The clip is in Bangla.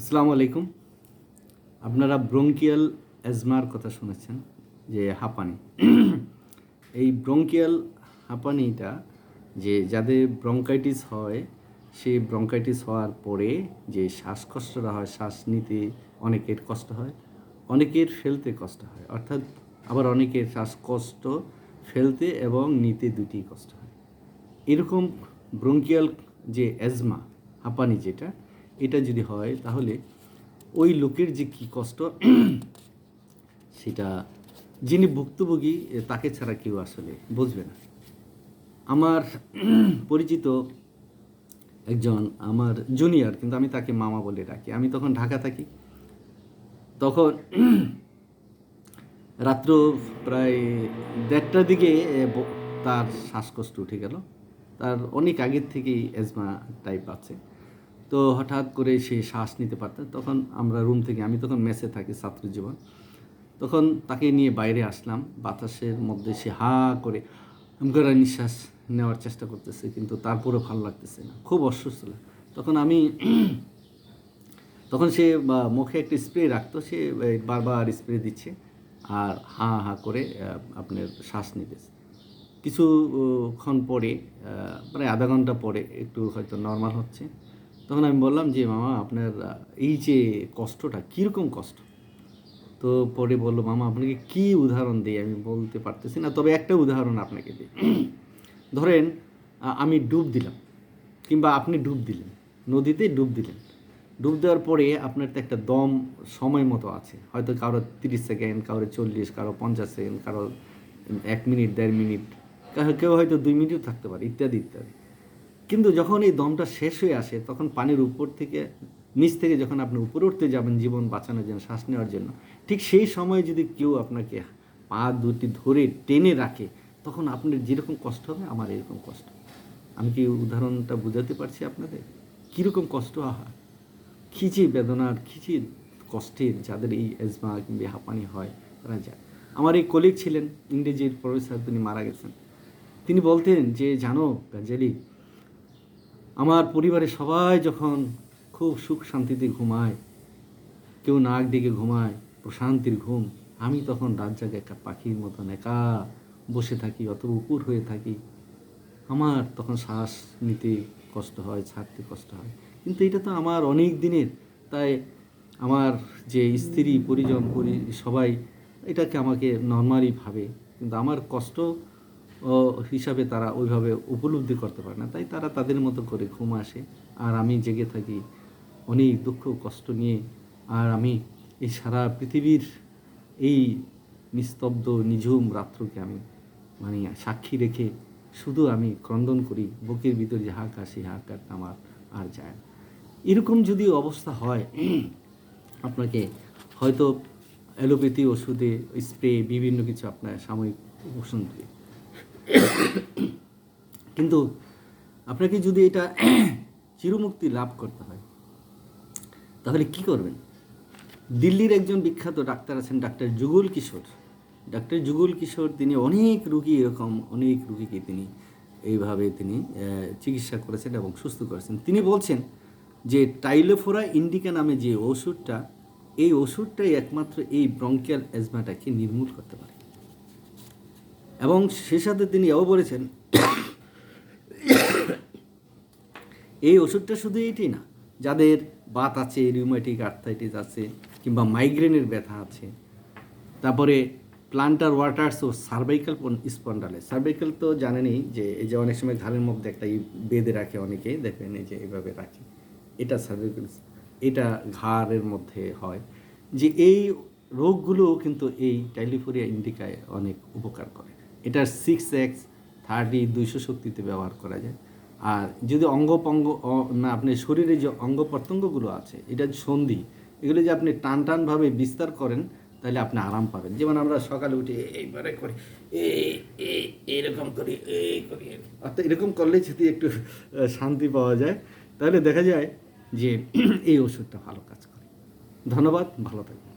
আসসালামু আলাইকুম। আপনারা ব্রঙ্কিয়াল অ্যাজমার কথা শুনেছেন, যে হাঁপানি। এই ব্রঙ্কিয়াল হাঁপানিটা, যে যাদের ব্রঙ্কাইটিস হয়, সেই ব্রঙ্কাইটিস হওয়ার পরে যে শ্বাসকষ্টটা হয়, শ্বাস নিতে অনেকের কষ্ট হয়, অনেকের ফেলতে কষ্ট হয়, অর্থাৎ আবার অনেকের শ্বাসকষ্ট ফেলতে এবং নিতে দুটি কষ্ট হয়। এরকম ব্রঙ্কিয়াল যে অ্যাজমা হাঁপানি যেটা এটা যদি হয়, তাহলে ওই লোকের যে কি কষ্ট, সেটা যিনি ভুক্তভোগী, তাকে ছাড়া কেউ আসলে বুঝবে না। আমার পরিচিত একজন আমার জুনিয়র কিন্তু আমি তাকে মামা বলে ডাকি। আমি তখন ঢাকা থাকি। তখন রাত্র প্রায় দেড়টার দিকে তার শ্বাসকষ্ট উঠে গেল। তার অনেক আগের থেকেই অ্যাজমা টাইপ আছে। তো হঠাৎ করে সে শ্বাস নিতে পারতেন তখন আমরা রুম থেকে, আমি তখন মেসে থাকি ছাত্র জীবন। তখন তাকে নিয়ে বাইরে আসলাম। বাতাসের মধ্যে সে হা করে করে নিঃশ্বাস নেওয়ার চেষ্টা করতেছে, কিন্তু তারপরেও ভালো লাগতেছে না। খুব অসুস্থ তখন আমি তখন সে মুখে একটা স্প্রে রাখতো। সে বারবার স্প্রে দিচ্ছে আর হাঁ হাঁ করে আপনার শ্বাস নিতেছে। কিছুক্ষণ পরে প্রায় আধা ঘণ্টা পরে একটু হয়তো নর্মাল হচ্ছে। তখন আমি বললাম যে, মামা, আপনার এই যে কষ্টটা, কীরকম কষ্ট? তো পরে বলল, মামা, আপনাকে কি উদাহরণ দিই? আমি বলতে পারতেছি না, তবে একটা উদাহরণ আপনাকে দিই। ধরেন আমি ডুব দিলাম, কিংবা আপনি ডুব দিলেন, নদীতে ডুব দিলেন। ডুব দেওয়ার পরে আপনার তো একটা দম সময় মতো আছে। হয়তো কারও তিরিশ সেকেন্ড, কারও চল্লিশ, কারও পঞ্চাশ সেকেন্ড, কারও এক মিনিট, দেড় মিনিট কেউ হয়তো দুই মিনিটও থাকতে পারে, ইত্যাদি ইত্যাদি। কিন্তু যখন এই দমটা শেষ হয়ে আসে, তখন পানির উপর থেকে, নিচ থেকে যখন আপনি উপরে উঠতে যাবেন জীবন বাঁচানোর জন্য, শ্বাস নেওয়ার জন্য, ঠিক সেই সময় যদি কেউ আপনাকে পা দুটি ধরে টেনে রাখে, তখন আপনার যেরকম কষ্ট হবে, আমার এরকম কষ্ট। আমি কি উদাহরণটা বোঝাতে পারছি আপনাদের? কীরকম কষ্ট? আহা! খিচি বেদনার খিচি কষ্টের যাদের এই এজমা কিংবা হাঁপানি হয়, তারা যায়। আমার এই কলিগ ছিলেন, ইংরেজির প্রফেসর তিনি মারা গেছেন। তিনি বলতেন যে, জানো গাঞ্জালি আমার পরিবারের সবাই যখন খুব সুখ শান্তিতে ঘুমায়, কেউ নাক ডেকে ঘুমায়, প্রশান্তির ঘুম, আমি তখন রাত জাগে একটা পাখির মতন একা বসে থাকি অত উপর হয়ে থাকি। আমার তখন শ্বাস নিতে কষ্ট হয়, ছাড়তে কষ্ট হয়। কিন্তু এটা তো আমার অনেক দিনের, তাই আমার যে স্ত্রী, পরিজন, পরি, সবাই এটাকে আমাকে নর্মালি ভাবে। কিন্তু আমার কষ্ট হিসাবে তারা ওইভাবে উপলব্ধি করতে পারে না। তাই তারা তাদের মতো করে ঘুম আসে। আর আমি জেগে থাকি। অনেক দুঃখ, কষ্ট নিয়ে। আর আমি এই সারা পৃথিবীর এই নিস্তব্ধ, নিঝুম রাত্রকে আমি মানে সাক্ষী রেখে শুধু আমি ক্রন্দন করি। বুকের ভিতর যে হাঁকা সেই হাঁকার আমার আর যায়। এরকম যদি অবস্থা হয়, আপনাকে হয়তো অ্যালোপ্যাথি ওষুধে স্প্রে, বিভিন্ন কিছু আপনার সাময়িক উপশম দেবে কিন্তু আপনাকে যদি এটা চিরমুক্তি লাভ করতে হয়, তাহলে কি করবেন? দিল্লির একজন বিখ্যাত ডাক্তার আছেন ডাক্তার যুগল কিশোর। ডাক্তার যুগল কিশোর তিনি অনেক রুগী এরকম, অনেক রুগীকে তিনি এইভাবে তিনি চিকিৎসা করেছেন এবং সুস্থ করেছেন। তিনি বলছেন যে টাইলোফোরা ইন্ডিকা নামে যে ওষুধটা, এই ওষুধটাই একমাত্র এই ব্রঙ্কিয়াল অ্যাজমাটাকে নির্মূল করতে পারে। এবং সে সাথে তিনি এও বলেছেন, এই ওষুধটা শুধু এইটি না, যাদের বাত আছে রিউমেটিক আর্থাইটিস আছে, কিংবা মাইগ্রেনের ব্যথা আছে, তারপরে প্লান্টার ওয়াটার্স ও সার্ভাইকাল স্পন্ডালে সার্ভাইকাল তো জানেনই যে এই যে অনেক সময় ঘাড়ের মধ্যে একটা বেঁধে রাখে অনেকে, দেখবেন এই যে এইভাবে রাখে। এটা সার্ভাইকাল এটা ঘাড়ের মধ্যে হয় যে এই রোগগুলো কিন্তু এই টাইলিফোরিয়া ইন্ডিকায় অনেক উপকার করে। এটার সিক্স এক্স থার্টি দুইশো শক্তিতে ব্যবহার করা যায়। আর যদি অঙ্গ পঙ্গ না, আপনার শরীরে যে অঙ্গ প্রত্যঙ্গগুলো আছে, এটা সন্ধি, এগুলো যে আপনি টান টানভাবে বিস্তার করেন, তাহলে আপনি আরাম পাবেন। যেমন আমরা সকালে উঠে এইবারে করি এই এরকম করি এই করি। অর্থাৎ এরকম করলে যদি একটু শান্তি পাওয়া যায়, তাহলে দেখা যায় যে এই ওষুধটা ভালো কাজ করে। ধন্যবাদ, ভালো থাকবেন।